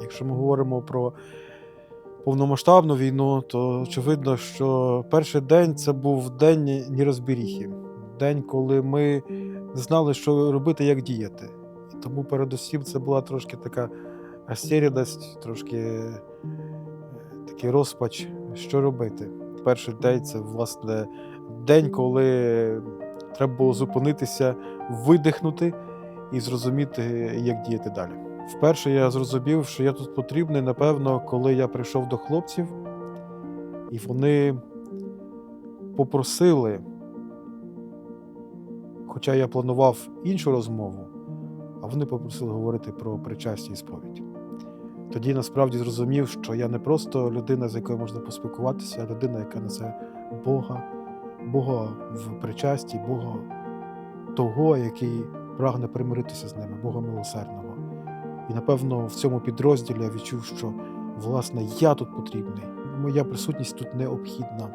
Якщо ми говоримо про повномасштабну війну, то очевидно, що перший день це був день нерозбіріхи. День, коли ми не знали, що робити, як діяти. І тому передусім це була трошки така розтеряність, трошки е, такий розпач, що робити. Перший день це власне день, коли треба було зупинитися, видихнути і зрозуміти, як діяти далі. Вперше я зрозумів, що я тут потрібний, напевно, коли я прийшов до хлопців, і вони попросили, хоча я планував іншу розмову, а вони попросили говорити про причастя і сповідь. Тоді насправді зрозумів, що я не просто людина, з якою можна поспілкуватися, а людина, яка несе Бога, Бога в причасті, Бога того, який прагне примиритися з ними, Бога милосердного. І напевно в цьому підрозділі я відчув, що власне я тут потрібний, моя присутність тут необхідна.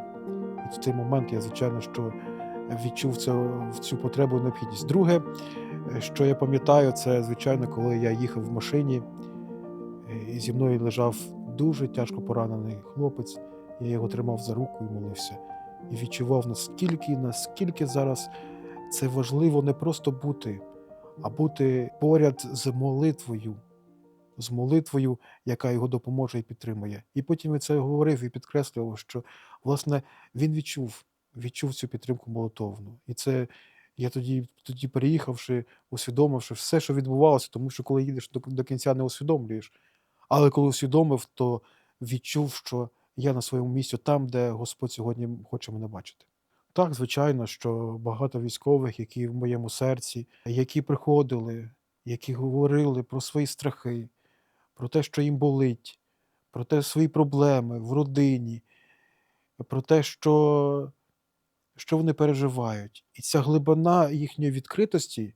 І в цей момент я, звичайно, що відчув це, цю потребу і необхідність. Друге, що я пам'ятаю, це звичайно, коли я їхав в машині, і зі мною лежав дуже тяжко поранений хлопець. Я його тримав за руку і молився. І відчував, наскільки, наскільки зараз це важливо не просто бути, а бути поряд з молитвою, з молитвою, яка його допоможе і підтримує. І потім він це говорив і підкреслював, що власне він відчув, відчув цю підтримку молитовну. І це я тоді, тоді переїхавши, усвідомивши все, що відбувалося, тому що коли їдеш до, до кінця не усвідомлюєш. Але коли усвідомив, то відчув, що я на своєму місці там, де Господь сьогодні хоче мене бачити. Так, звичайно, що багато військових, які в моєму серці, які приходили, які говорили про свої страхи, про те, що їм болить, про те, свої проблеми в родині, про те, що, що вони переживають. І ця глибина їхньої відкритості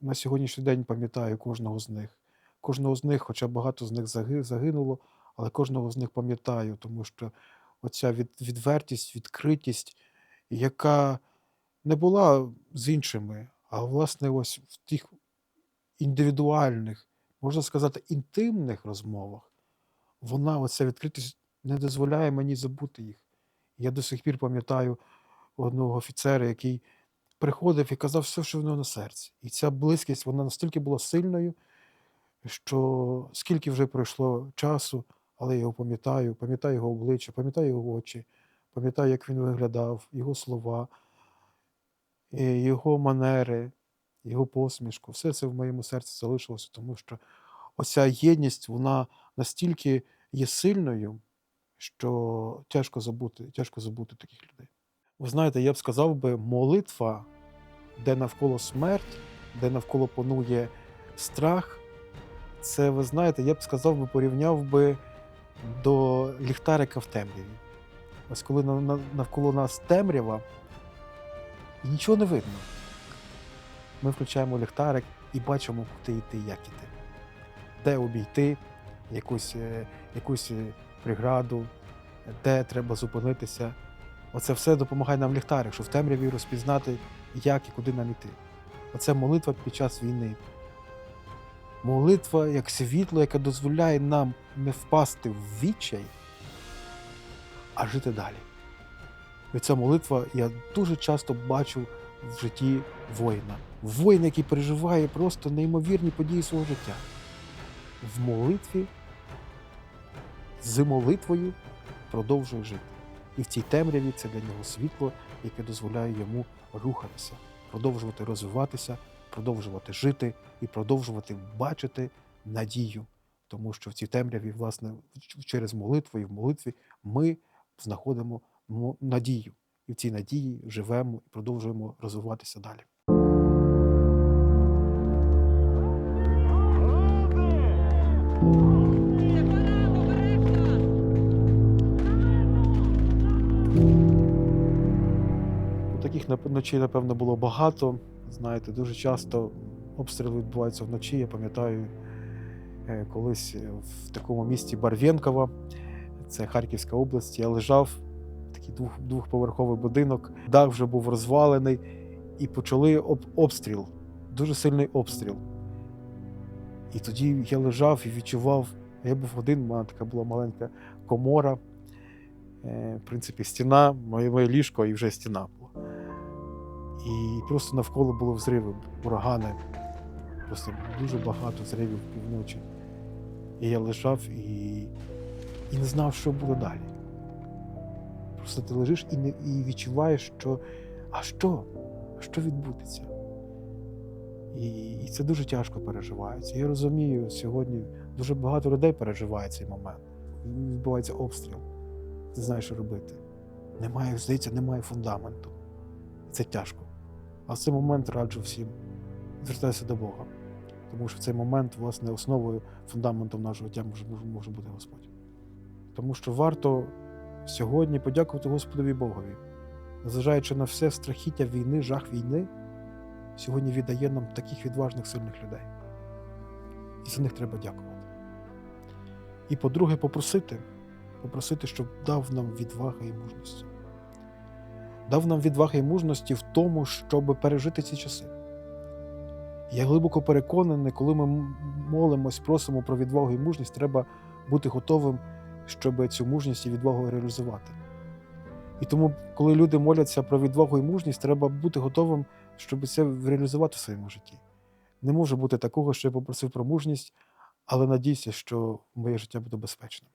на сьогоднішній день пам'ятаю кожного з них. Кожного з них, хоча багато з них загинуло, але кожного з них пам'ятаю, тому що оця від, відвертість, відкритість, яка не була з іншими, а власне ось в тих індивідуальних, можна сказати, інтимних розмовах, вона, оця відкритість, не дозволяє мені забути їх. Я до сих пір пам'ятаю одного офіцера, який приходив і казав все, що в нього на серці. І ця близькість вона настільки була сильною, що скільки вже пройшло часу, але я його пам'ятаю, пам'ятаю його обличчя, пам'ятаю його очі, пам'ятаю, як він виглядав, його слова, його манери, його посмішку. Все це в моєму серці залишилося, тому що оця єдність, вона настільки є сильною, що тяжко забути, тяжко забути таких людей. Ви знаєте, я б сказав би, молитва, де навколо смерть, де навколо панує страх, це, ви знаєте, я б сказав би, порівняв би до ліхтарика в темряві. Ось коли на- на- навколо нас темрява, і нічого не видно. Ми включаємо ліхтарик і бачимо, куди йти, як іти. Де обійти якусь, е, якусь е, преграду, де треба зупинитися. Оце все допомагає нам ліхтарик, щоб в темряві розпізнати, як і куди нам іти. Оце молитва під час війни. Молитва як світло, яке дозволяє нам не впасти в відчай, а жити далі. І ця молитва я дуже часто бачу в житті воїна. Воїн, який переживає просто неймовірні події свого життя. В молитві, з молитвою продовжує жити. І в цій темряві це для нього світло, яке дозволяє йому рухатися, продовжувати розвиватися, продовжувати жити і продовжувати бачити надію. Тому що в цій темряві, власне, через молитву і в молитві ми знаходимо надію. І в цій надії живемо і продовжуємо розвиватися далі. Таких ночей, напевно, було багато. Знаєте, дуже часто обстріли відбуваються вночі. Я пам'ятаю, е, колись е, в такому місті Барвєнково, це Харківська область, я лежав, такий двох, двохповерховий будинок, дах вже був розвалений, і почали об, обстріл, дуже сильний обстріл. І тоді я лежав і відчував, я був один, у мене така була маленька комора, е, в принципі, стіна, моє, моє ліжко і вже стіна. І просто навколо було взриви, урагани, просто дуже багато зривів півночі. І я лежав і, і не знав, що буде далі. Просто ти лежиш і, не, і відчуваєш, що а що? А що відбудеться? І, і це дуже тяжко переживається. Я розумію, сьогодні дуже багато людей переживає цей момент. Відбувається обстріл. Ти знаєш, що робити. Немає, здається, немає фундаменту. Це тяжко. А в цей момент раджу всім звертатися до Бога. Тому що в цей момент, власне, основою, фундаментом нашого життя може, може, бути Господь. Тому що варто сьогодні подякувати Господові Богові, незважаючи на все страхіття війни, жах війни, сьогодні віддає нам таких відважних сильних людей. І за них треба дякувати. І по-друге, попросити, попросити, щоб дав нам відваги і мужності. Дав нам відваги і мужності в тому, щоб пережити ці часи. Я глибоко переконаний, коли ми молимось, просимо про відвагу і мужність, треба бути готовим, щоб цю мужність і відвагу реалізувати. І тому, коли люди моляться про відвагу і мужність, треба бути готовим, щоб це реалізувати в своєму житті. Не може бути такого, що я попросив про мужність, але надійся, що моє життя буде безпечним.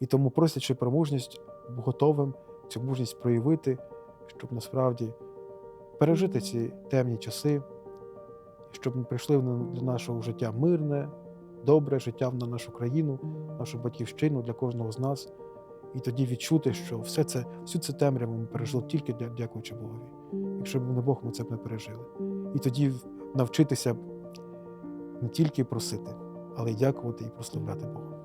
І тому, просячи про мужність, готовим цю мужність проявити, щоб насправді пережити ці темні часи, щоб ми прийшли для нашого життя мирне, добре життя на нашу країну, нашу батьківщину для кожного з нас. І тоді відчути, що все це, всю цю темряву ми пережили тільки дя- дякуючи Богові. Якщо б не Бог, ми це б не пережили. І тоді навчитися не тільки просити, але й дякувати і прославляти Бога.